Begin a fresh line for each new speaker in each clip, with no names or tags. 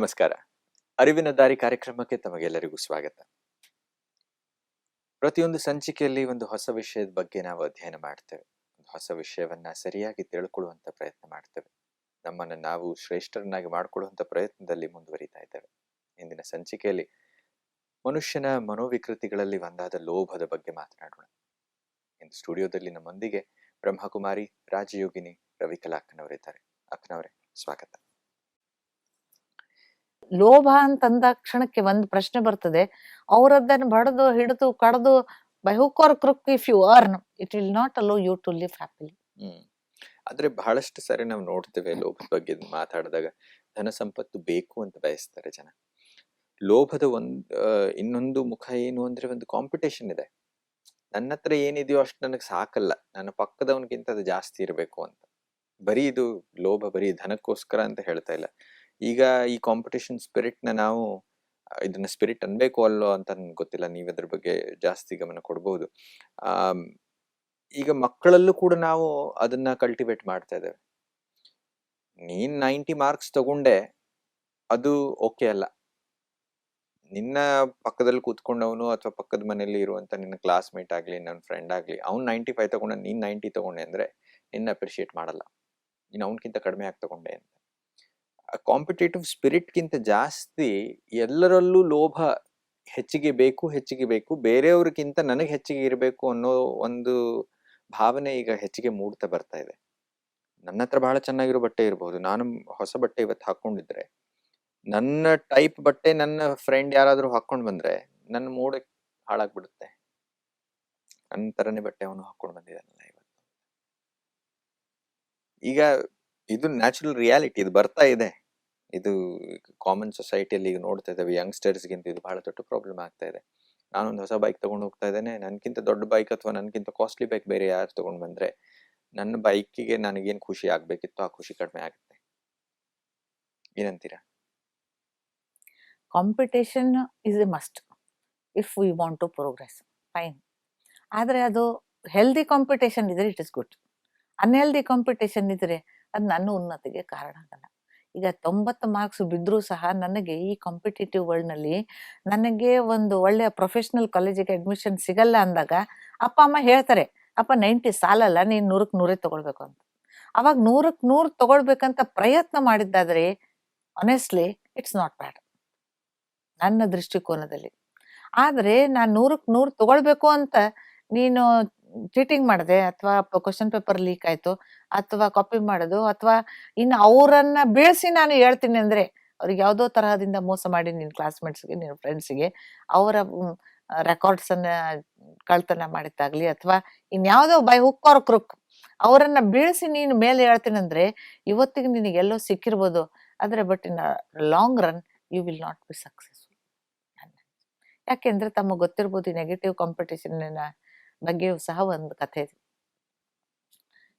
ನಮಸ್ಕಾರ. ಅರಿವಿನ ದಾರಿ ಕಾರ್ಯಕ್ರಮಕ್ಕೆ ತಮಗೆಲ್ಲರಿಗೂ ಸ್ವಾಗತ. ಪ್ರತಿಯೊಂದು ಸಂಚಿಕೆಯಲ್ಲಿ ಒಂದು ಹೊಸ ವಿಷಯದ ಬಗ್ಗೆ ನಾವು ಅಧ್ಯಯನ ಮಾಡ್ತೇವೆ. ಒಂದು ಹೊಸ ವಿಷಯವನ್ನ ಸರಿಯಾಗಿ ತಿಳ್ಕೊಳ್ಳುವಂತ ಪ್ರಯತ್ನ ಮಾಡ್ತೇವೆ. ನಮ್ಮನ್ನು ನಾವು ಶ್ರೇಷ್ಠರನ್ನಾಗಿ ಮಾಡಿಕೊಳ್ಳುವಂತ ಪ್ರಯತ್ನದಲ್ಲಿ ಮುಂದುವರಿತಾ ಇದ್ದೇವೆ. ಇಂದಿನ ಸಂಚಿಕೆಯಲ್ಲಿ ಮನುಷ್ಯನ ಮನೋವಿಕೃತಿಗಳಲ್ಲಿ ಒಂದಾದ ಲೋಭದ ಬಗ್ಗೆ ಮಾತನಾಡೋಣ. ಇಂದು ಸ್ಟುಡಿಯೋದಲ್ಲಿ ನಮ್ಮೊಂದಿಗೆ ಬ್ರಹ್ಮಕುಮಾರಿ, ರಾಜಯೋಗಿನಿ ರವಿಕಲಾ ಅಕ್ಕನವರಿದ್ದಾರೆ ಅಕ್ಕನವರೇ, ಸ್ವಾಗತ.
ಲೋಭ ಅಂತಂದ ಕ್ಷಣಕ್ಕೆ ಒಂದು ಪ್ರಶ್ನೆ ಬರ್ತದೆ. ಅವರದ್ದನ್ನು ಬಡದು, ಹಿಡಿದು, ಕಡದು by hook or crook if you earn it will not allow you to live happily
ಆದ್ರೆ ಬಹಳಷ್ಟು ಸಾರಿ ನಾವು ನೋಡ್ತೇವೆ ಲೋಭದ ಬಗ್ಗೆ ಮಾತಾಡಿದಾಗ. ಧನ ಸಂಪತ್ತು ಬೇಕು ಅಂತ ಬಯಸ್ತಾರೆ ಜನ. ಲೋಭದ ಒಂದ್ ಇನ್ನೊಂದು ಮುಖ ಏನು ಅಂದ್ರೆ ಒಂದು ಕಾಂಪಿಟೇಷನ್ ಇದೆ. ನನ್ನ ಹತ್ರ ಏನಿದೆಯೋ ಅಷ್ಟು ನನಗೆ ಸಾಕಲ್ಲ. ನನ್ನ ಪಕ್ಕದವನಿಗಿಂತ ಅದು ಜಾಸ್ತಿ ಇರಬೇಕು ಅಂತ. ಬರೀ ಇದು ಲೋಭ, ಬರೀ ಧನಕ್ಕೋಸ್ಕರ ಅಂತ ಹೇಳ್ತಾ ಇಲ್ಲ. ಈಗ ಈ ಕಾಂಪಿಟೇಷನ್ ಸ್ಪಿರಿಟ್ನ ನಾವು ಇದನ್ನ ಸ್ಪಿರಿಟ್ ಅನ್ಬೇಕು ಅಲ್ಲೋ ಅಂತ ನನ್ಗೆ ಗೊತ್ತಿಲ್ಲ. ನೀವು ಅದ್ರ ಬಗ್ಗೆ ಜಾಸ್ತಿ ಗಮನ ಕೊಡ್ಬೋದು. ಆ ಈಗ ಮಕ್ಕಳಲ್ಲೂ ಕೂಡ ನಾವು ಅದನ್ನ ಕಲ್ಟಿವೇಟ್ ಮಾಡ್ತಾ ಇದ್ದೇವೆ. ನೀನ್ ನೈಂಟಿ ಮಾರ್ಕ್ಸ್ ತಗೊಂಡೆ, ಅದು ಓಕೆ ಅಲ್ಲ. ನಿನ್ನ ಪಕ್ಕದಲ್ಲಿ ಕೂತ್ಕೊಂಡವನು ಅಥವಾ ಪಕ್ಕದ ಮನೆಯಲ್ಲಿ ಇರುವಂತ ನಿನ್ನ ಕ್ಲಾಸ್ಮೇಟ್ ಆಗ್ಲಿ ನನ್ನ ಫ್ರೆಂಡ್ ಆಗ್ಲಿ, ಅವ್ನು ನೈಂಟಿ ಫೈವ್ ತಗೊಂಡ, ನೀನ್ ನೈಂಟಿ ತಗೊಂಡೆ ಅಂದ್ರೆ ನಿನ್ನ ಅಪ್ರಿಷಿಯೇಟ್ ಮಾಡಲ್ಲ. ನೀನು ಅವನ್ಕಿಂತ ಕಡಿಮೆ ಆಗಿ ತಗೊಂಡೆ ಅಂತ. ಕಾಂಪಿಟೇಟಿವ್ ಸ್ಪಿರಿಟ್ಗಿಂತ ಜಾಸ್ತಿ ಎಲ್ಲರಲ್ಲೂ ಲೋಭ ಹೆಚ್ಚಿಗೆ ಬೇಕು ಹೆಚ್ಚಿಗೆ ಬೇಕು, ಬೇರೆಯವ್ರಿಗಿಂತ ನನಗೆ ಹೆಚ್ಚಿಗೆ ಇರಬೇಕು ಅನ್ನೋ ಒಂದು ಭಾವನೆ ಈಗ ಹೆಚ್ಚಿಗೆ ಮೂಡ್ತಾ ಬರ್ತಾ ಇದೆ. ನನ್ನ ಹತ್ರ ಬಹಳ ಚೆನ್ನಾಗಿರೋ ಬಟ್ಟೆ ಇರಬಹುದು ನಾನು ಹೊಸ ಬಟ್ಟೆ ಇವತ್ತು ಹಾಕೊಂಡಿದ್ರೆ, ನನ್ನ ಟೈಪ್ ಬಟ್ಟೆ ನನ್ನ ಫ್ರೆಂಡ್ ಯಾರಾದ್ರೂ ಹಾಕೊಂಡು ಬಂದ್ರೆ ನನ್ನ ಮೂಡ್ ಹಾಳಾಗ್ಬಿಡುತ್ತೆ. ನನ್ನ ತರನೇ ಬಟ್ಟೆ ಅವನು ಹಾಕೊಂಡು ಬಂದಿದ್ದಾನಲ್ಲ ಇವತ್ತು. ಈಗ ಇದು ನ್ಯಾಚುರಲ್ ರಿಯಾಲಿಟಿ ಇದು ಬರ್ತಾ ಇದೆ. ಇದು ಕಾಮನ್ ಸೊಸೈಟಿಯಲ್ಲಿ ಈಗ ನೋಡ್ತಾ ಇದ್ದೇವೆ ಯಂಗ್ಸ್ಟರ್ಸ್ಗಿಂತ ಇದು ಬಹಳ ದೊಡ್ಡ ಪ್ರಾಬ್ಲಮ್ ಆಗ್ತಾ ಇದೆ. ನಾನೊಂದು ಹೊಸ ಬೈಕ್ ತೊಗೊಂಡು ಹೋಗ್ತಾ ಇದ್ದೇನೆ. ನನಗಿಂತ ದೊಡ್ಡ ಬೈಕ್ ಅಥವಾ ನನಗಿಂತ ಕಾಸ್ಟ್ಲಿ ಬೈಕ್ ಬೇರೆ ಯಾರು ತೊಗೊಂಡು ಬಂದರೆ, ನನ್ನ ಬೈಕಿಗೆ ನನಗೇನು ಖುಷಿ ಆಗಬೇಕಿತ್ತು ಆ ಖುಷಿ ಕಡಿಮೆ ಆಗುತ್ತೆ. ಏನಂತೀರಾ?
Competition is a must if we want to progress fine ಆದರೆ ಅದು ಹೆಲ್ದಿ ಕಾಂಪಿಟೇಷನ್ ಇದ್ರೆ it is good unhealthy competition ಇದ್ರೆ ಅದು ನನ್ನ ಉನ್ನತಿಗೆ ಕಾರಣ ಆಗಲ್ಲ. ಈಗ ತೊಂಬತ್ತು ಮಾರ್ಕ್ಸ್ ಬಿದ್ದರೂ ಸಹ ನನಗೆ ಈ ಕಾಂಪಿಟೇಟಿವ್ ವರ್ಲ್ಡ್ನಲ್ಲಿ ನನಗೆ ಒಂದು ಒಳ್ಳೆಯ ಪ್ರೊಫೆಷನಲ್ ಕಾಲೇಜಿಗೆ ಅಡ್ಮಿಷನ್ ಸಿಗಲ್ಲ ಅಂದಾಗ ಅಪ್ಪ, ಅಮ್ಮ ಹೇಳ್ತಾರೆ, ಅಪ್ಪ ನೈಂಟಿ ಸಾಲಲ್ಲ, ನೀನು ನೂರಕ್ಕೆ ನೂರೇ ತಗೊಳ್ಬೇಕು ಅಂತ. ಅವಾಗ ನೂರಕ್ಕೆ ನೂರು ತಗೊಳ್ಬೇಕಂತ ಪ್ರಯತ್ನ ಮಾಡಿದ್ದಾದ್ರೆ ಆನೆಸ್ಟ್ಲಿ ಇಟ್ಸ್ ನಾಟ್ ಬ್ಯಾಡ್ ನನ್ನ ದೃಷ್ಟಿಕೋನದಲ್ಲಿ. ಆದರೆ ನಾನು ನೂರಕ್ಕೆ ನೂರು ತಗೊಳ್ಬೇಕು ಅಂತ ನೀನು ಚೀಟಿಂಗ್ ಮಾಡಿದೆ ಅಥವಾ ಕ್ವಶನ್ ಪೇಪರ್ ಲೀಕ್ ಆಯ್ತು ಅಥವಾ ಕಾಪಿ ಮಾಡೋದು ಅಥವಾ ಇನ್ನು ಅವರನ್ನ ಬೀಳಿಸಿ ನಾನು ಹೇಳ್ತೀನಿ ಅಂದ್ರೆ ಅವ್ರಿಗೆ ಯಾವುದೋ ತರಹದಿಂದ ಮೋಸ ಮಾಡಿ ನಿನ್ನ ಕ್ಲಾಸ್ಮೇಟ್ಸ್ಗೆ ನಿನ್ನ ಫ್ರೆಂಡ್ಸ್ಗೆ ಅವರ ರೆಕಾರ್ಡ್ಸ್ ಅನ್ನ ಕಳ್ತನ ಮಾಡಿದ್ದಾಗ್ಲಿ ಅಥವಾ ಇನ್ಯಾವುದೋ ಬೈ ಹುಕ್ ಅವ್ರ ಕ್ರುಕ್ ಅವರನ್ನ ಬೀಳಿಸಿ ನೀನು ಮೇಲೆ ಹೇಳ್ತೀನಿ ಅಂದ್ರೆ ಇವತ್ತಿಗೆ ನಿನಗೆ ಎಲ್ಲೋ ಸಿಕ್ಕಿರ್ಬೋದು. ಆದ್ರೆ but in long run you will not be successful ಯಾಕೆಂದ್ರೆ ತಮಗೆ ಗೊತ್ತಿರ್ಬೋದು ಈ ನೆಗೆಟಿವ್ ಕಾಂಪಿಟೇಷನ್ ಬಗ್ಗೆಯೂ ಸಹ ಒಂದು ಕಥೆ ಇದೆ.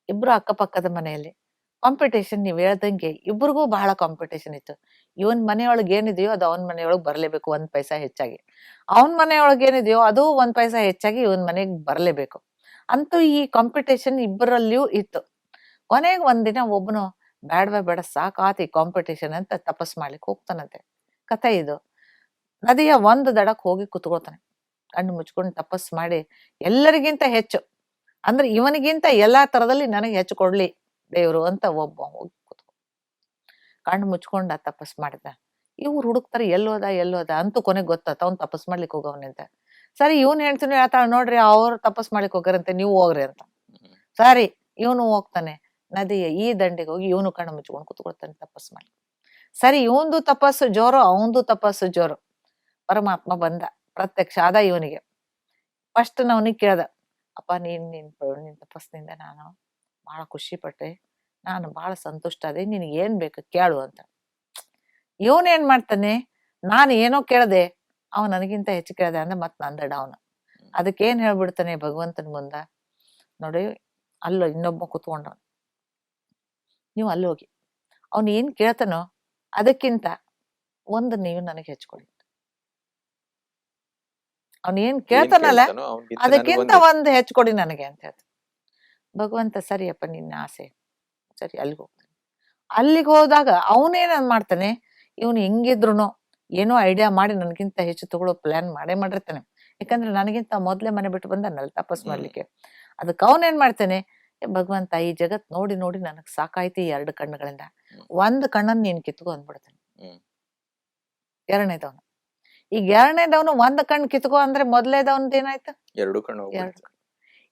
ಇಬ್ರು ಅಕ್ಕಪಕ್ಕದ ಮನೆಯಲ್ಲಿ ಕಾಂಪಿಟೇಷನ್ ನೀವು ಹೇಳ್ದಂಗೆ ಇಬ್ರಿಗೂ ಬಹಳ ಕಾಂಪಿಟೇಷನ್ ಇತ್ತು. ಇವನ್ ಮನೆಯೊಳಗೆ ಏನಿದೆಯೋ ಅದು ಅವನ ಮನೆಯೊಳಗೆ ಬರಲೇಬೇಕು ಒಂದ್ ಪೈಸಾ ಹೆಚ್ಚಾಗಿ. ಅವನ ಮನೆಯೊಳಗೆ ಏನಿದೆಯೋ ಅದು ಒಂದ್ ಪೈಸಾ ಹೆಚ್ಚಾಗಿ ಇವನ್ ಮನೆಗೆ ಬರಲೇಬೇಕು. ಅಂತೂ ಈ ಕಾಂಪಿಟೇಷನ್ ಇಬ್ಬರಲ್ಲಿಯೂ ಇತ್ತು. ಕೊನೆಗೆ ಒಂದಿನ ಒಬ್ಬನು ಬೇಡವೇ ಬೇಡ, ಸಾಕಾತ ಈ ಕಾಂಪಿಟೇಷನ್ ಅಂತ ತಪಸ್ ಮಾಡ್ಲಿಕ್ಕೆ ಹೋಗ್ತಾನಂತೆ. ಕಥೆ ಇದು. ನದಿಯ ಒಂದು ದಡಕ್ ಹೋಗಿ ಕುತ್ಕೊಳ್ತಾನೆ. ಕಣ್ಣು ಮುಚ್ಕೊಂಡು ತಪಸ್ ಮಾಡಿ ಎಲ್ಲರಿಗಿಂತ ಹೆಚ್ಚು. ಅಂದ್ರೆ ಇವನಿಗಿಂತ ಎಲ್ಲಾ ತರದಲ್ಲಿ ನನಗೆ ಹೆಚ್ಚು ಕೊಡ್ಲಿ ದೇವ್ರು ಅಂತ ಒಬ್ಬ ಹೋಗಿ ಕೂತ್ಕೊ ಕಣ್ಣು ಮುಚ್ಕೊಂಡ ತಪಸ್ ಮಾಡಿದ. ಇವ್ರು ಹುಡುಕ್ತಾರೆ ಎಲ್ಲೋದ ಎಲ್ಲೋದ? ಅಂತೂ ಕೊನೆಗೆ ಗೊತ್ತಾತ ಅವ್ನು ತಪಸ್ ಮಾಡ್ಲಿಕ್ಕೆ ಹೋಗವನಂತ ಸರಿ ಇವನ್ ಹೇಳ್ತೀನಿ ಹೇಳ್ತಾಳ ನೋಡ್ರಿ ಅವ್ರು ತಪಸ್ ಮಾಡ್ಲಿಕ್ಕೆ ಹೋಗ್ಯಾರಂತೆ ನೀವು ಹೋಗ್ರಿ ಅಂತ. ಸರಿ ಇವನು ಹೋಗ್ತಾನೆ. ನದಿಯ ಈ ದಂಡೆಗೆ ಹೋಗಿ ಇವನು ಕಣ್ಣು ಮುಚ್ಕೊಂಡು ಕೂತ್ಕೊಳ್ತಾನೆ ತಪಸ್ ಮಾಡಿ ಸರಿ ಇವಂದು ತಪಸ್ಸು ಜೋರು ಅವಂದು ತಪಸ್ಸು ಜೋರು. ಪರಮಾತ್ಮ ಬಂದ. ಪ್ರತ್ಯಕ್ಷ ಆದ ಇವನಿಗೆ. ಫಸ್ಟ್ ಅವನಿಗೆ ಕೇಳ್ದ, ಅಪ್ಪ, ನೀನ್, ನಿನ್ ನಿನ್ ತಪಸ್ಸಿನಿಂದ ನಾನು ಬಹಳ ಖುಷಿ ಪಟ್ಟೆ. ನಾನು ಬಹಳ ಸಂತುಷ್ಟ ಅದೇ. ನಿನಗೆ ಏನ್ ಬೇಕು ಕೇಳು ಅಂತ. ಇವನೇನ್ ಮಾಡ್ತಾನೆ? ನಾನು ಏನೋ ಕೇಳ್ದೆ. ಅವ ನನಗಿಂತ ಹೆಚ್ಚು ಕೇಳ್ದೆ ಅಂದ್ರೆ ಮತ್ ನಂದ ಡೌನ್ ಅದಕ್ಕೆ ಏನ್ ಹೇಳ್ಬಿಡ್ತಾನೆ ಭಗವಂತನ ಮುಂದ? ನೋಡಿ, ಅಲ್ಲೋ ಇನ್ನೊಬ್ಬ ಕುತ್ಕೊಂಡವನು. ನೀವು ಅಲ್ಲೋಗಿ. ಅವ್ನು ಏನ್ ಕೇಳ್ತಾನೋ ಅದಕ್ಕಿಂತ ಒಂದು ನೀವು ನನಗೆ ಹೆಚ್ಚಿಕೊಡಿ ಅವ್ನು ಏನ್ ಕೇಳ್ತಾನಲ್ಲ ಅದಕ್ಕಿಂತ ಒಂದು. ಹೆಚ್ಚಿಕೊಡಿ ನನಗೆ ಅಂತ ಹೇಳ್ತ ಭಗವಂತ ಸರಿಯಪ್ಪ ನಿನ್ನ ಆಸೆ. ಸರಿ ಅಲ್ಲಿಗೆ ಹೋಗ್ತಾನೆ. ಅಲ್ಲಿಗೆ ಹೋದಾಗ ಅವನೇನ ಮಾಡ್ತಾನೆ ಇವನು ಹೆಂಗಿದ್ರು ಏನೋ ಐಡಿಯಾ ಮಾಡಿ ನನಗಿಂತ ಹೆಚ್ಚು ತಗೊಳ್ಳೋ ಪ್ಲಾನ್ ಮಾಡೇ ಮಾಡಿರ್ತಾನೆ. ಯಾಕಂದ್ರೆ ನನಗಿಂತ ಮೊದ್ಲೇ ಮನೆ ಬಿಟ್ಟು ಬಂದನಲ್ಲ ತಪಸ್. ಮಾಡ್ಲಿಕ್ಕೆ. ಅದಕ್ಕೆ ಅವನೇನ್ ಮಾಡ್ತಾನೆ "ಏ ಭಗವಂತ ಈ ಜಗತ್ ನೋಡಿ ನೋಡಿ ನನಗ್ ಸಾಕಾಯ್ತಿ ಎರಡು ಕಣ್ಣುಗಳಿಂದ. ಒಂದು ಕಣ್ಣನ್ ನೀನ್ ಕಿತ್ಕೊ ಅಂದ್ಬಿಡ್ತಾನೆ. ಎರಡನೇದವನು. ಈಗ ಎರಡನೇದವನು ಒಂದ್ ಕಣ್ ಕಿತ್ಕೊ ಅಂದ್ರೆ ಮೊದ್ಲೇದವನ್ದು ಏನಾಯ್ತು?
ಎರಡು ಕಣ್ಣು
ಎರಡು
ಹೋಗ್ಬಿಡ್ತು.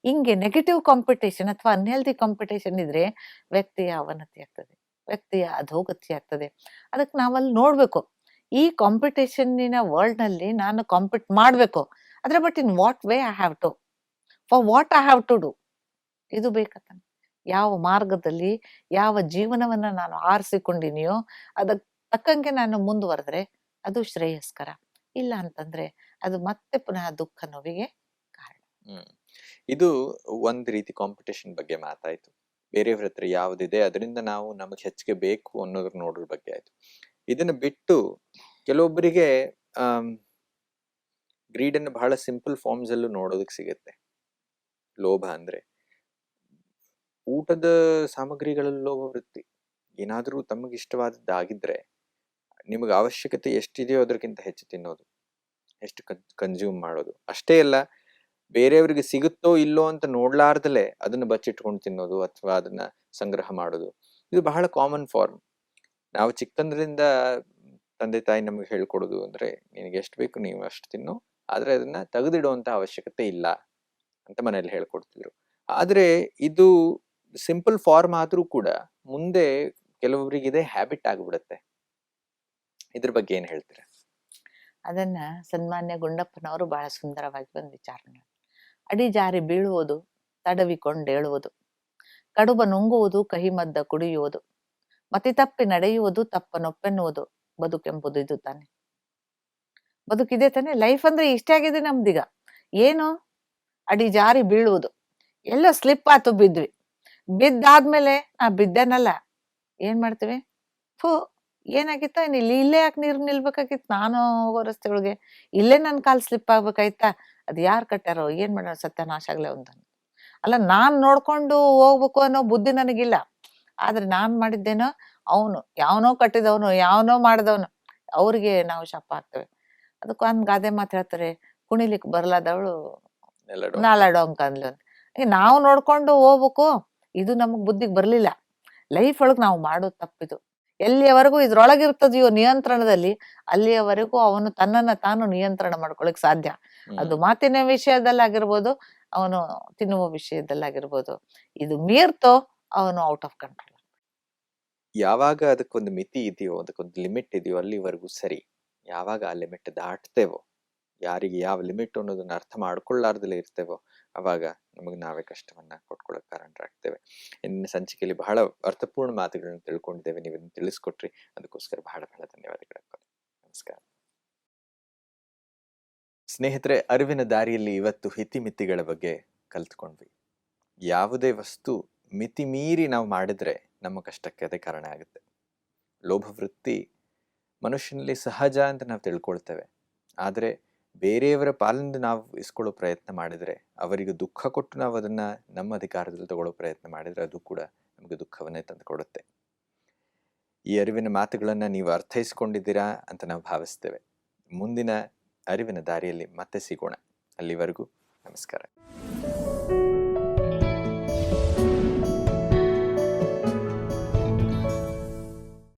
ಹಿಂಗೆ ನೆಗೆಟಿವ್ ಕಾಂಪಿಟೇಷನ್ ಅಥವಾ ಅನ್ಹೆಲ್ದಿ ಕಾಂಪಿಟೇಷನ್ ಇದ್ರೆ ವ್ಯಕ್ತಿಯ ಅವನತಿ ಆಗ್ತದೆ. ವ್ಯಕ್ತಿಯ ಅಧೋಗತಿ ಆಗ್ತದೆ. ಅದಕ್ಕೆ ನಾವಲ್ಲಿ ನೋಡ್ಬೇಕು. ಈ ಕಾಂಪಿಟೇಷನ್ನಿನ ವರ್ಲ್ಡ್ನಲ್ಲಿ ನಾನು ಕಾಂಪಿಟ್ ಮಾಡ್ಬೇಕು. ಅದ್ರ but in what way I have to for what I have to do ಇದು ಬೇಕತ್ತ ಯಾವ ಮಾರ್ಗದಲ್ಲಿ ಯಾವ ಜೀವನವನ್ನ ನಾನು ಆರಿಸಿಕೊಂಡಿನಿಯೋ ಅದಕ್ಕೆ ತಕ್ಕಂಗೆ ನಾನು ಮುಂದುವರೆದ್ರೆ ಅದು ಶ್ರೇಯಸ್ಕರ. ಇಲ್ಲ ಅಂತಂದ್ರೆ ಅದು ಮತ್ತೆ ಪುನಃ ದುಃಖ ನೋವಿಗೆ ಕಾರಣ.
ಇದು ಒಂದ್ ರೀತಿ ಕಾಂಪಿಟೇಷನ್ ಬಗ್ಗೆ ಮಾತಾಯ್ತು. ಬೇರೆಯವ್ರ ಹತ್ರ ಯಾವ್ದಿದೆ ಅದರಿಂದ ನಾವು ನಮಗೆ ಹೆಚ್ಚಿಗೆ ಬೇಕು ಅನ್ನೋದ್ರ ನೋಡೋದ್ರ ಬಗ್ಗೆ ಆಯ್ತು. ಇದನ್ನ ಬಿಟ್ಟು ಕೆಲವೊಬ್ಬರಿಗೆ ಗ್ರೀಡ್ ಅನ್ನು ಬಹಳ ಸಿಂಪಲ್ ಫಾರ್ಮ್ಸ್ ಅಲ್ಲೂ ನೋಡೋದಕ್ಕೆ ಸಿಗುತ್ತೆ. ಲೋಭ ಅಂದ್ರೆ ಊಟದ ಸಾಮಗ್ರಿಗಳಲ್ಲಿ ಲೋಭ ವೃತ್ತಿ. ಏನಾದರೂ ತಮಗೆ ಇಷ್ಟವಾದದ್ದಾಗಿದ್ರೆ ನಿಮಗೆ ಅವಶ್ಯಕತೆ ಎಷ್ಟಿದೆಯೋ ಅದಕ್ಕಿಂತ ಹೆಚ್ಚು ತಿನ್ನೋದು, ಎಷ್ಟು ಕನ್ಸ್ಯೂಮ್ ಮಾಡೋದು. ಅಷ್ಟೇ ಅಲ್ಲ, ಬೇರೆಯವರಿಗೆ ಸಿಗುತ್ತೋ ಇಲ್ಲೋ ಅಂತ ನೋಡ್ಲಾರ್ದಲೆ ಅದನ್ನ ಬಚ್ಚಿಟ್ಕೊಂಡು ತಿನ್ನೋದು ಅಥವಾ ಅದನ್ನ ಸಂಗ್ರಹ ಮಾಡೋದು. ಇದು ಬಹಳ ಕಾಮನ್ ಫಾರ್ಮ್ ನಾವು ಚಿಕ್ಕಂದ್ರಿಂದ ತಂದೆ ತಾಯಿ ನಮಗೆ ಹೇಳ್ಕೊಡೋದು ಅಂದ್ರೆ, ನಿನಗೆ ಎಷ್ಟು ಬೇಕು ನೀವು ಅಷ್ಟು ತಿನ್ನು, ಆದ್ರೆ ಅದನ್ನ ತೆಗೆದಿಡುವಂತ ಅವಶ್ಯಕತೆ ಇಲ್ಲ ಅಂತ ಮನೇಲಿ ಹೇಳ್ಕೊಡ್ತಿದ್ರು. ಆದ್ರೆ ಇದು ಸಿಂಪಲ್ ಫಾರ್ಮ್ ಆದ್ರೂ ಕೂಡ ಮುಂದೆ ಕೆಲವೊಬ್ಬರಿಗೆ ಇದೇ ಹ್ಯಾಬಿಟ್ ಆಗ್ಬಿಡುತ್ತೆ. ಇದ್ರ ಬಗ್ಗೆ ಏನ್ ಹೇಳ್ತೀರಾ?
ಅದನ್ನ ಸನ್ಮಾನ್ಯ ಗುಂಡಪ್ಪನವರು ಬಹಳ ಸುಂದರವಾಗಿ ಒಂದು ವಿಚಾರ ಅಡಿ ಜಾರಿ ಬೀಳುವುದು ತಡವಿಕೊಂಡೇಳುವುದು ಕಡುಬ ನುಂಗುವುದು ಕಹಿಮದ್ದ ಕುಡಿಯುವುದು. ಮತಿ ತಪ್ಪಿ ನಡೆಯುವುದು ತಪ್ಪನೊಪ್ಪೆನ್ನುವುದು ಬದುಕೆಂಬುದು ಇದು ತಾನೆ. ಬದುಕಿದೆ ತಾನೆ. ಲೈಫ್ ಅಂದ್ರೆ ಇಷ್ಟೇ ಆಗಿದೆ ನಮ್ದೀಗ. ಏನು? ಅಡಿ ಜಾರಿ ಬೀಳುವುದು. ಎಲ್ಲೋ ಸ್ಲಿಪ್ ಆತು ಬಿದ್ವಿ. ಬಿದ್ದಾದ್ಮೇಲೆ ನಾ ಬಿದ್ದನಲ್ಲ. ಏನ್ ಮಾಡ್ತೀವಿ? ಫು ಏನಾಗಿತ್ತ? ಇಲ್ಲಿ ಇಲ್ಲೇ ಯಾಕೆ ನೀರು ನಿಲ್ಬೇಕಾಗಿತ್ತು? ನಾನು ಹೋಗೋ ರಸ್ತೆ ಒಳಗೆ ಇಲ್ಲೇ ನನ್ನ ಕಾಲ್ ಸ್ಲಿಪ್ ಆಗ್ಬೇಕಾಯ್ತಾ? ಅದ್ ಯಾರ್ ಕಟ್ಟಾರೋ? ಏನ್ ಸತ್ಯ? ಸತ್ಯನಾಶ ಆಗ್ಲೇ ಒಂದನ್ನು ಅಲ್ಲ ನಾನ್ ನೋಡ್ಕೊಂಡು ಹೋಗ್ಬೇಕು ಅನ್ನೋ ಬುದ್ಧಿ ನನಗಿಲ್ಲ. ಆದ್ರೆ ನಾನ್ ಮಾಡಿದ್ದೇನೋ ಅವನು ಯಾವನೋ ಕಟ್ಟಿದವನು ಯಾವನೋ ಮಾಡಿದವನು ಅವ್ರಿಗೆ ನಾವು ಶಾಪ ಆಗ್ತೇವೆ ಅದಕ್ಕೆ ಒಂದ್ ಗಾದೆ ಮಾತ್ರ ಹೇಳ್ತಾರೆ ಕುಣಿಲಿಕ್ ಬರ್ಲಾದವಳು ನಾಲಾಡೋ ಅಂಕ ಅಂದ್ಲು ಅಂತ. ನಾವು ನೋಡ್ಕೊಂಡು ಹೋಗ್ಬೇಕು ಇದು ನಮಗ್ ಬುದ್ಧಿಗೆ ಬರ್ಲಿಲ್ಲ. ಲೈಫ್ ಒಳಗ್ ನಾವು ಮಾಡೋದು ತಪ್ಪಿದು. ಎಲ್ಲಿಯವರೆಗೂ ಇದ್ರೊಳಗಿರ್ತದೆಯೋ ನಿಯಂತ್ರಣದಲ್ಲಿ ಅಲ್ಲಿಯವರೆಗೂ ಅವನು ತನ್ನನ್ನ ತಾನು ನಿಯಂತ್ರಣ ಮಾಡ್ಕೊಳಕ್ ಸಾಧ್ಯ. ಅದು ಮಾತಿನ ವಿಷಯದಲ್ಲಾಗಿರ್ಬೋದು ಅವನು ತಿನ್ನುವ ವಿಷಯದಲ್ಲಾಗಿರ್ಬೋದು ಇದು ಮೀರ್ತೋ ಅವನು ಔಟ್ ಆಫ್ ಕಂಟ್ರೋಲ್.
ಯಾವಾಗ ಅದಕ್ಕೊಂದು ಮಿತಿ ಇದೆಯೋ ಅದಕ್ಕೊಂದು ಲಿಮಿಟ್ ಇದೆಯೋ ಅಲ್ಲಿವರೆಗೂ ಸರಿ. ಯಾವಾಗ ಆ ಲಿಮಿಟ್ ದಾಟ್ತೇವೋ ಯಾರಿಗೆ ಯಾವ ಲಿಮಿಟ್ ಅನ್ನೋದನ್ನ ಅರ್ಥ ಮಾಡ್ಕೊಳ್ಳಾರ್ದಲೇ ಇರ್ತೇವೋ ಅವಾಗ ನಮಗೆ ನಾವೇ ಕಷ್ಟವನ್ನ ಕೊಟ್ಕೊಳ್ಳೋಕೆ ಕಾರಣರಾಗ್ತೇವೆ. ಇನ್ನು ಸಂಚಿಕೆಯಲ್ಲಿ ಬಹಳ ಅರ್ಥಪೂರ್ಣ ಮಾತುಗಳನ್ನು ತಿಳ್ಕೊಂಡಿದ್ದೇವೆ. ನೀವು ತಿಳಿಸ್ಕೊಟ್ರಿ. ಅದಕ್ಕೋಸ್ಕರ ಬಹಳ ಬಹಳ ಧನ್ಯವಾದಗಳು ನಮಸ್ಕಾರ. ಸ್ನೇಹಿತರೆ, ಅರಿವಿನ ದಾರಿಯಲ್ಲಿ ಇವತ್ತು ಹಿತಿಮಿತಿಗಳ ಬಗ್ಗೆ ಕಲ್ತ್ಕೊಂಡ್ವಿ. ಯಾವುದೇ ವಸ್ತು ಮಿತಿ ಮೀರಿ ನಾವು ಮಾಡಿದ್ರೆ ನಮ್ಮ ಕಷ್ಟಕ್ಕೆ ಅದೇ ಕಾರಣ ಆಗುತ್ತೆ. ಲೋಭವೃತ್ತಿ ಮನುಷ್ಯನಲ್ಲಿ ಸಹಜ ಅಂತ ನಾವು ತಿಳ್ಕೊಳ್ತೇವೆ. ಆದರೆ ಬೇರೆಯವರ ಪಾಲಿಂದ ನಾವು ಇಸ್ಕೊಳ್ಳೋ ಪ್ರಯತ್ನ ಮಾಡಿದರೆ, ಅವರಿಗೆ ದುಃಖ ಕೊಟ್ಟು ನಾವು ಅದನ್ನು ನಮ್ಮ ಅಧಿಕಾರದಲ್ಲಿ ತಗೊಳ್ಳೋ ಪ್ರಯತ್ನ ಮಾಡಿದರೆ ಅದು ಕೂಡ ನಮಗೆ ದುಃಖವನ್ನೇ ತಂದುಕೊಡುತ್ತೆ ಈ ಅರಿವಿನ ಮಾತುಗಳನ್ನು ನೀವು ಅರ್ಥೈಸ್ಕೊಂಡಿದ್ದೀರಾ ಅಂತ ನಾವು ಭಾವಿಸ್ತೇವೆ. ಮುಂದಿನ ಅರಿವಿನ ದಾರಿಯಲ್ಲಿ ಮತ್ತೆ ಸಿಗೋಣ. ಅಲ್ಲಿವರೆಗೂ ನಮಸ್ಕಾರ.